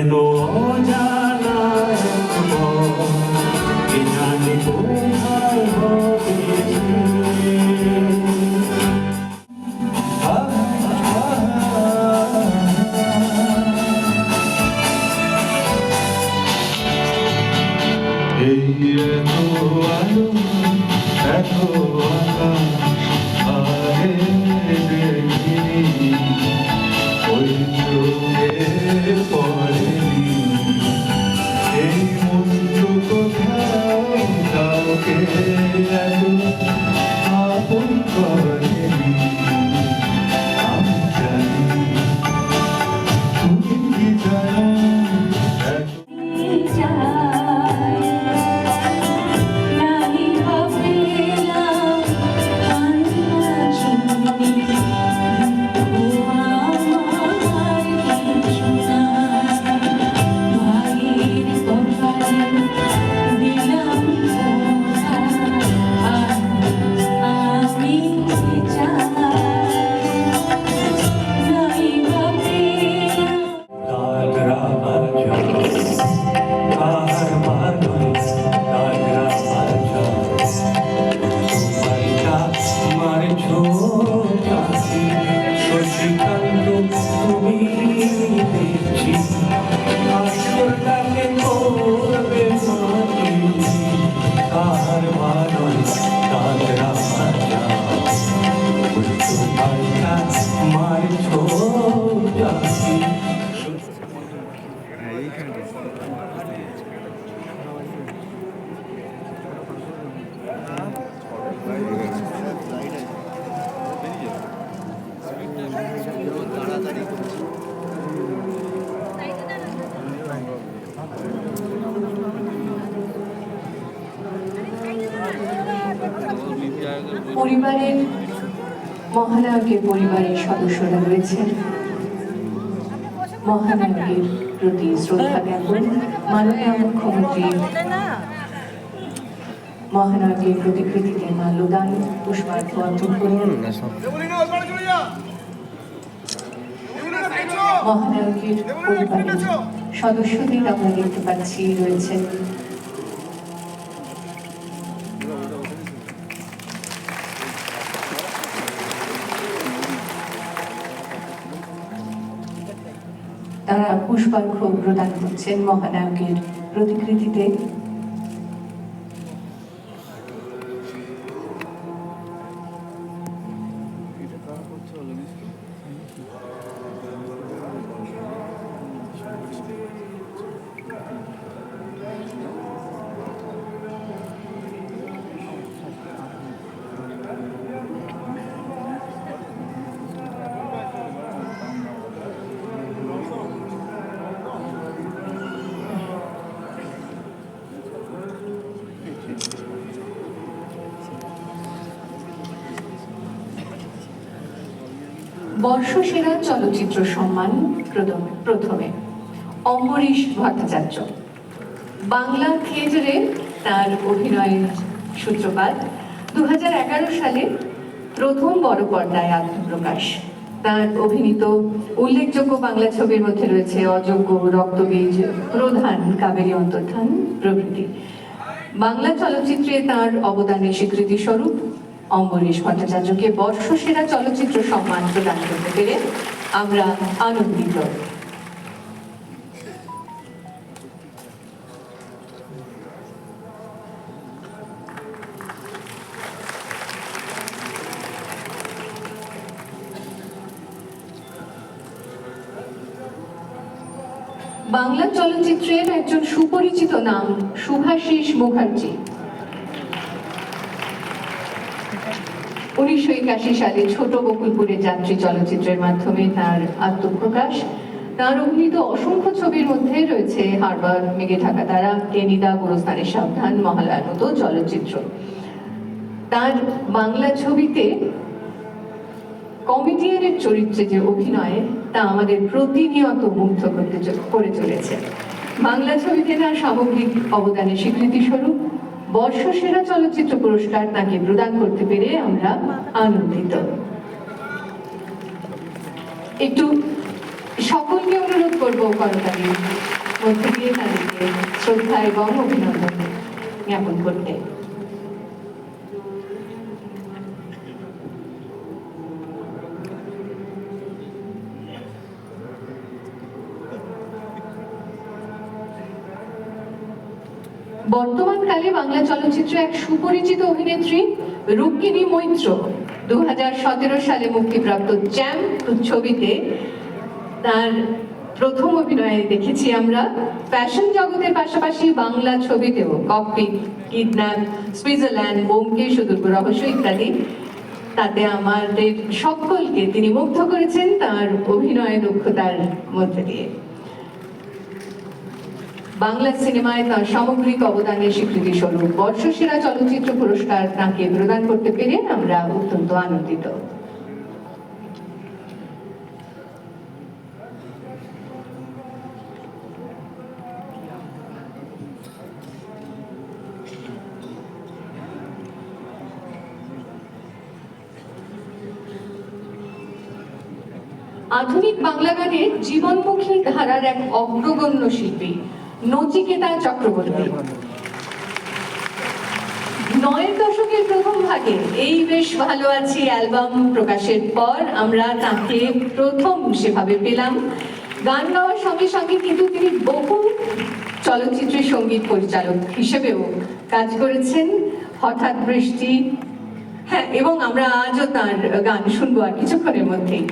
Oh. পরিবারের মহানায়কের পরিবারের সদস্যরা রয়েছেন। মহানায়কের প্রতি শ্রদ্ধা জ্ঞাপন, মাননীয় মুখ্যমন্ত্রী মহানায়কের প্রতিকৃতিতে মাল্যদান পুষ্পার্ঘ অর্পণ করলেন মহানায়কের পরিবারের সদস্যদের আমরা দেখতে পাচ্ছি রয়েছেন পুষ্পার্ঘ প্রদান করছেন মহানায়কের প্রতিকৃতিতে। বর্ষসেরা চলচ্চিত্র সম্মান প্রথমে অম্বরীশ ভট্টাচার্য। বাংলা থিয়েটারে তার অভিনয়ের সূত্রপাত দু হাজার এগারো সালে প্রথম বড় পর্দায় আত্মপ্রকাশ তার অভিনীত উল্লেখযোগ্য বাংলা ছবির মধ্যে রয়েছে অযোগ্য রক্তবীজ প্রধান কাবেরী অন্তর্ধান প্রভৃতি। বাংলা চলচ্চিত্রে তার অবদানের স্বীকৃতি স্বরূপ অম্বরীশ ভট্টাচার্যকে বর্ষসেরা চলচ্চিত্র সম্মান প্রদান করতে পেরে আমরা আনন্দিত। বাংলা চলচ্চিত্রের একজন সুপরিচিত নাম শুভাশিস মুখার্জি। উনিশশো একাশি সালে ছোট বকুলপুরে যাত্রী চলচ্চিত্রের মাধ্যমে তার আত্মপ্রকাশ। তার অভিনীত অসংখ্য ছবির মধ্যে রয়েছে হারবার মেঘে ঢাকা তারা টেনিদা গোরস্থানের সাবধান, মহালয়ার মতো চলচ্চিত্র। তার বাংলা ছবিতে কমেডিয়ানের চরিত্রে যে অভিনয়, তা আমাদের প্রতিনিয়ত মুগ্ধ করতে করে চলেছে। বাংলা ছবিতে তার সামগ্রিক অবদানের স্বীকৃতি স্বরূপ বর্ষসেরা চলচ্চিত্র পুরস্কার তাকে প্রদান করতে পেরে আমরা আনন্দিত। একটু সকলকে অনুরোধ করব করতালির মধ্যে দিয়ে তাদেরকে শ্রদ্ধা এবং অভিনন্দন জ্ঞাপন করতে। বর্তমানকালে বাংলা চলচ্চিত্রে এক সুপরিচিত অভিনেত্রী রুক্মিণী মৈত্র দু হাজার সতেরো সালে মুক্তিপ্রাপ্ত জ্যাম ছবিতে তার প্রথম অভিনয়ে দেখেছি আমরা। ফ্যাশন জগতের পাশাপাশি বাংলা ছবিতেও কপি, কিডন্যাপ, সুইজারল্যান্ড বোমকেশ সুদূর্গ রহস্য ইত্যাদি। তাতে আমাদের সকলকে তিনি মুগ্ধ করেছেন তার অভিনয় দক্ষতার মধ্যে দিয়ে। বাংলা সিনেমায় তার সামগ্রিক অবদানের স্বীকৃতি স্বরূপ। বর্ষসেরা চলচ্চিত্র পুরস্কার তাকে প্রদান করতে পেরে আমরা অত্যন্ত আনন্দিত। আধুনিক বাংলা গানের জীবনমুখী ধারার এক অগ্রগণ্য শিল্পী। নচিকেতা চক্রবর্তী। নয়ের দশকের প্রথম ভাগে এই বেশ ভালো আছি অ্যালবাম প্রকাশের পর আমরা তাকে প্রথম সেভাবে পেলাম। গান গাওয়ার সঙ্গে সঙ্গে কিন্তু তিনি বহু চলচ্চিত্রের সংগীত পরিচালক হিসেবেও কাজ করেছেন। হঠাৎ বৃষ্টি হ্যাঁ এবং আমরা আজও তার গান শুনব আর কিছুক্ষণের মধ্যেই।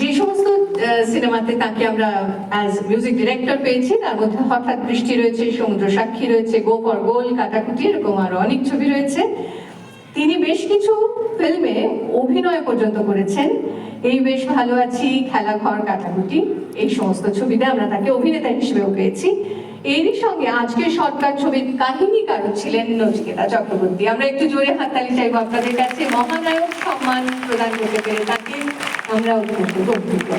যে সমস্ত সিনেমাতে তাকে আমরা অ্যাজ মিউজিক ডিরেক্টর পেয়েছি, তার মধ্যে হঠাৎ বৃষ্টি রয়েছে, সমুদ্র সাক্ষী রয়েছে গো ফর গোল কাটাকুটি, এরকম আরও অনেক ছবি রয়েছে। তিনি বেশ কিছু ফিল্মে অভিনয় পর্যন্ত করেছেন। এই বেশ ভালো আছি, খেলা ঘর, কাটাকুটি, এই সমস্ত ছবিতে আমরা তাকে অভিনেতা হিসেবেও পেয়েছি। এরই সঙ্গে আজকের সরকার ছবির কাহিনীকারক ছিলেন নচিকেতা চক্রবর্তী। আমরা একটু জোরে হাততালি চাইব আপনাদের কাছে। মহানায়ক সম্মান প্রদান করতে পেরে তাকে আমরা গর্বিত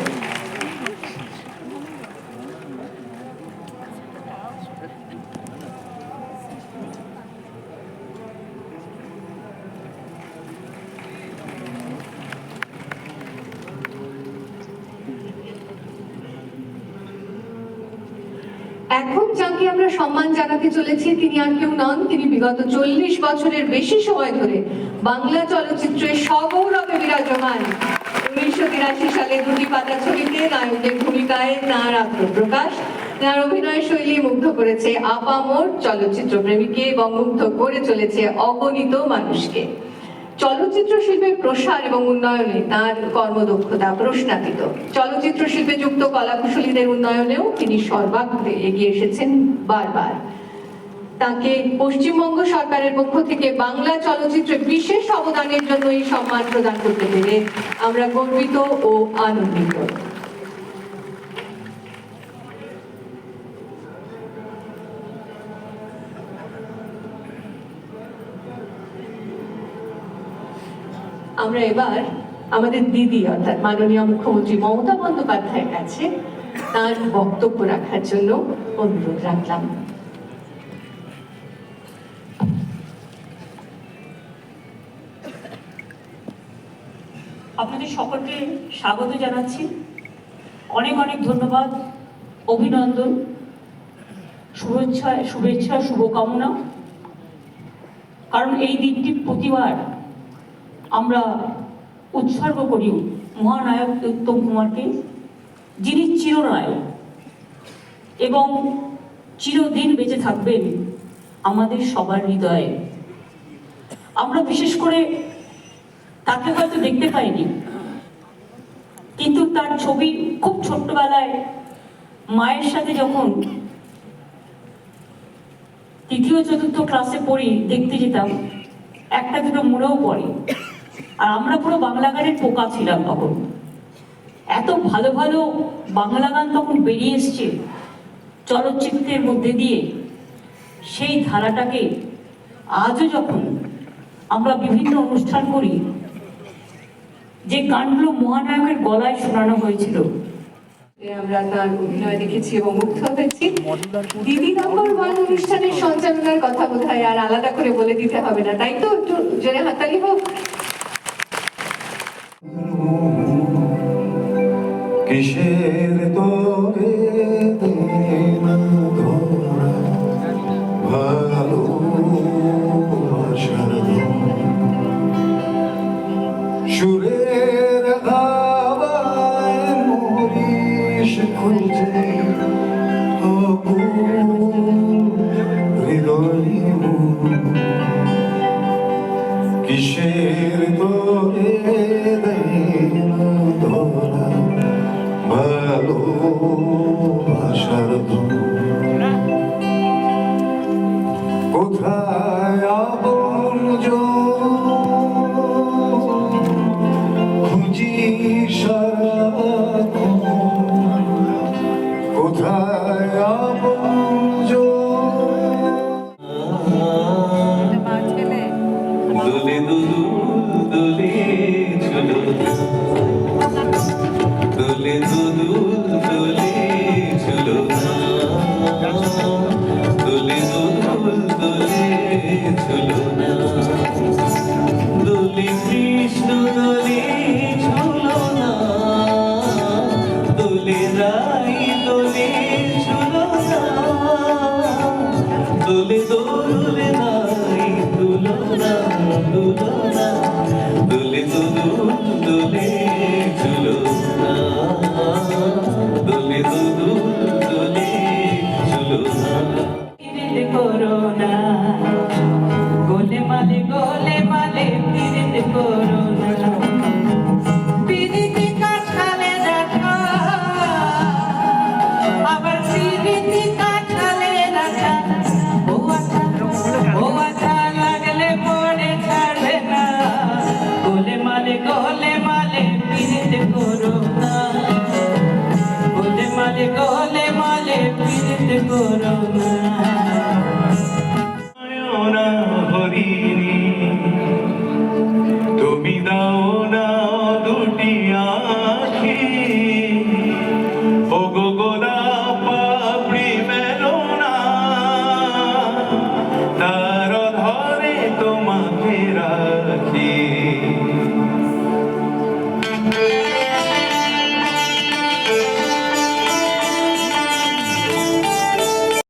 এখন যাকে আমরা সম্মান জানাতে চলেছি, তিনি আর কেউ নন, তিনি বিগত চল্লিশ বছরের বেশি সময় ধরে বাংলা চলচ্চিত্রে সগৌরবে বিরাজমান। উনিশশো তিরাশি সালে দুটি পাতা ছবিতে নায়কের ভূমিকায় তাঁর আত্মপ্রকাশ তার অভিনয় শৈলী মুগ্ধ করেছে চলচ্চিত্র প্রেমীকে এবং মুগ্ধ করে চলেছে অগণিত মানুষকে। চলচ্চিত্র শিল্পের প্রসার এবং উন্নয়নে তার কর্মদক্ষতা প্রশ্নাতীত। চলচ্চিত্র শিল্পে যুক্ত কলাকুশলীদের উন্নয়নেও তিনি সর্বাগ্রে এগিয়ে এসেছেন বারবার। তাকে পশ্চিমবঙ্গ সরকারের পক্ষ থেকে বাংলা চলচ্চিত্রে বিশেষ অবদানের জন্য এই সম্মান প্রদান করতে পেরে আমরা গর্বিত ও আনন্দিত। আমরা এবার আমাদের দিদি, অর্থাৎ মাননীয় মুখ্যমন্ত্রী মমতা বন্দ্যোপাধ্যায়ের কাছে তার বক্তব্য রাখার জন্য অনুরোধ রাখলাম। স্বাগত জানাচ্ছি। অনেক অনেক ধন্যবাদ, অভিনন্দন, শুভেচ্ছা শুভেচ্ছা, শুভকামনা। কারণ এই দিনটি প্রতিবার আমরা উৎসর্গ করি মহানায়ক উত্তম কুমারকে, যিনি চিরনায়ক এবং চিরদিন বেঁচে থাকবেন আমাদের সবার হৃদয়ে। আমরা বিশেষ করে তাকে হয়তো দেখতে পাইনি ছবি খুব ছোট্টবেলায় মায়ের সাথে যখন তৃতীয়, চতুর্থ ক্লাসে পড়ি, দেখতে যেতাম, একটা দুটো মনেও পড়ে। আর আমরা পুরো বাংলা গানের পোকা ছিলাম তখন। এত ভালো ভালো বাংলা গান তখন বেরিয়ে এসছে চলচ্চিত্রের মধ্যে দিয়ে। সেই ধারাটাকে আজও যখন আমরা বিভিন্ন অনুষ্ঠান করি যে গানগুলো মহানায়কের গলায় শোনানো হয়েছিল। আমরা তার অভিনয় দেখেছি এবং মুগ্ধ হয়েছি। দিদি নম্বর ওয়ান অনুষ্ঠানের সঞ্চালনার কথা বোধহয় আর আলাদা করে বলে দিতে হবে না। তাই তো একটু জোরে হাতালি হোক। কিসের ধন কোথায় আপন খুঁজি সারাক্ষণ। কোথায় আপন দুলু দোলে